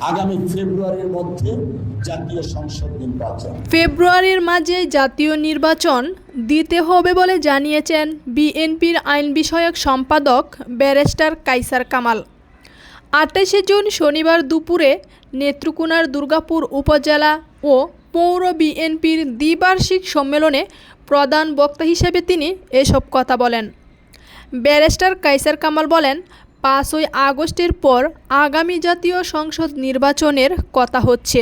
আগামী ফেব্রুয়ারির মধ্যে জাতীয় সংসদ নির্বাচন। ফেব্রুয়ারির মাঝে জাতীয় নির্বাচন দিতে হবে বলে জানিয়েছেন বিএনপির আইন বিষয়ক সম্পাদক ব্যারিস্টার কাইসার কামাল। আঠাশে জুন শনিবার দুপুরে নেত্রকোনার দুর্গাপুর উপজেলা ও পৌর বিএনপির দ্বিবার্ষিক সম্মেলনে প্রধান বক্তা হিসেবে তিনি এসব কথা বলেন। ব্যারিস্টার কাইসার কামাল বলেন পাঁচই আগস্টের পর আগামী জাতীয় সংসদ নির্বাচনের কথা হচ্ছে।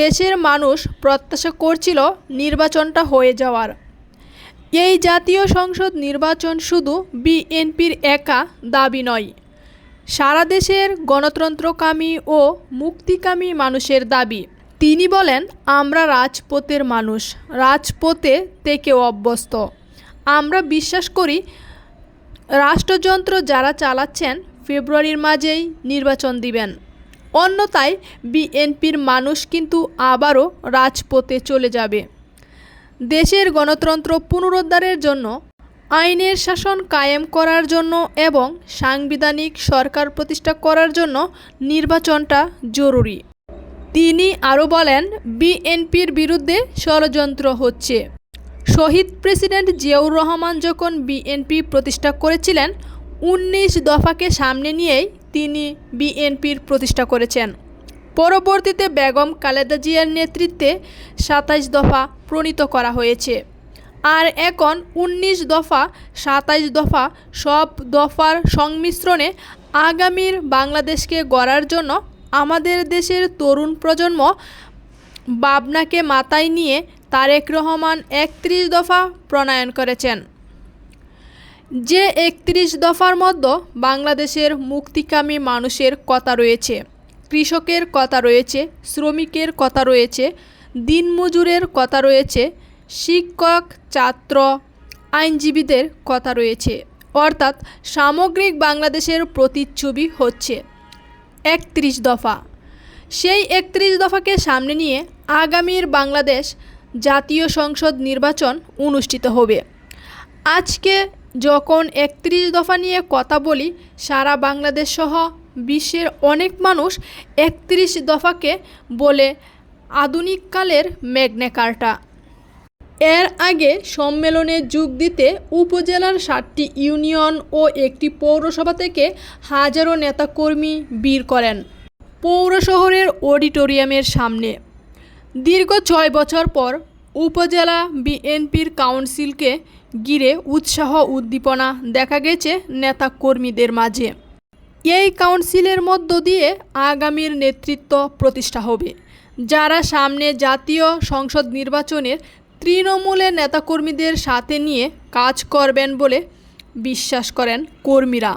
দেশের মানুষ প্রত্যাশা করছিল নির্বাচনটা হয়ে যাওয়ার। এই জাতীয় সংসদ নির্বাচন শুধু বিএনপির একা দাবি নয়, সারা দেশের গণতন্ত্রকামী ও মুক্তিকামী মানুষের দাবি। তিনি বলেন, আমরা রাজপথের মানুষ, রাজপথে থেকে অভ্যস্ত। আমরা বিশ্বাস করি রাষ্ট্রযন্ত্র যারা চালাচ্ছেন ফেব্রুয়ারির মাঝেই নির্বাচন দিবেন। অন্যথায় বিএনপির মানুষ কিন্তু আবারও রাজপথে চলে যাবে। দেশের গণতন্ত্র পুনরুদ্ধারের জন্য, আইনের শাসন কায়েম করার জন্য এবং সাংবিধানিক সরকার প্রতিষ্ঠা করার জন্য নির্বাচনটা জরুরি। তিনি আরও বলেন, বিএনপির বিরুদ্ধে ষড়যন্ত্র হচ্ছে। শহীদ প্রেসিডেন্ট জিয়াউর রহমান যখন বিএনপি প্রতিষ্ঠা করেছিলেন, উনিশ দফাকে সামনে নিয়েই তিনি বিএনপির প্রতিষ্ঠা করেছেন। পরবর্তীতে বেগম খালেদা জিয়ার নেতৃত্বে সাতাইশ দফা প্রণীত করা হয়েছে। আর এখন উনিশ দফা সাতাইশ দফা সব দফার সংমিশ্রণে আগামীর বাংলাদেশকে গড়ার জন্য আমাদের দেশের তরুণ প্রজন্ম বাবনাকে মাথায় নিয়ে তারেক রহমান একত্রিশ দফা প্রণয়ন করেছেন। যে একত্রিশ দফার মধ্যে বাংলাদেশের মুক্তিকামী মানুষের কথা রয়েছে, কৃষকের কথা রয়েছে, শ্রমিকের কথা রয়েছে, দিনমজুরের কথা রয়েছে, শিক্ষক, ছাত্র, আইনজীবীদের কথা রয়েছে, অর্থাৎ সামগ্রিক বাংলাদেশের প্রতিচ্ছবি হচ্ছে একত্রিশ দফা। সেই একত্রিশ দফাকে সামনে নিয়ে আগামীর বাংলাদেশ জাতীয় সংসদ নির্বাচন অনুষ্ঠিত হবে। আজকে যখন একত্রিশ দফা নিয়ে কথা বলি, সারা বাংলাদেশ সহ বিশ্বের অনেক মানুষ একত্রিশ দফাকে বলে আধুনিককালের ম্যাগনা কার্টা এর আগে সম্মেলনে যোগ দিতে উপজেলার সাতটি ইউনিয়ন ও একটি পৌরসভা থেকে হাজারো নেতাকর্মী বীর করেন। পৌর শহরের অডিটোরিয়ামের সামনে। দীর্ঘ ছয় বছর পর উপজেলা বিএনপির কাউন্সিলকে ঘিরে উৎসাহ উদ্দীপনা দেখা গেছে নেতাকর্মীদের মাঝে। এই কাউন্সিলের মধ্য দিয়ে আগামীর নেতৃত্ব প্রতিষ্ঠা হবে। যারা সামনে জাতীয় সংসদ নির্বাচনের তৃণমূলের নেতাকর্মীদের সাথে নিয়ে কাজ করবেন বলে বিশ্বাস করেন কর্মীরা।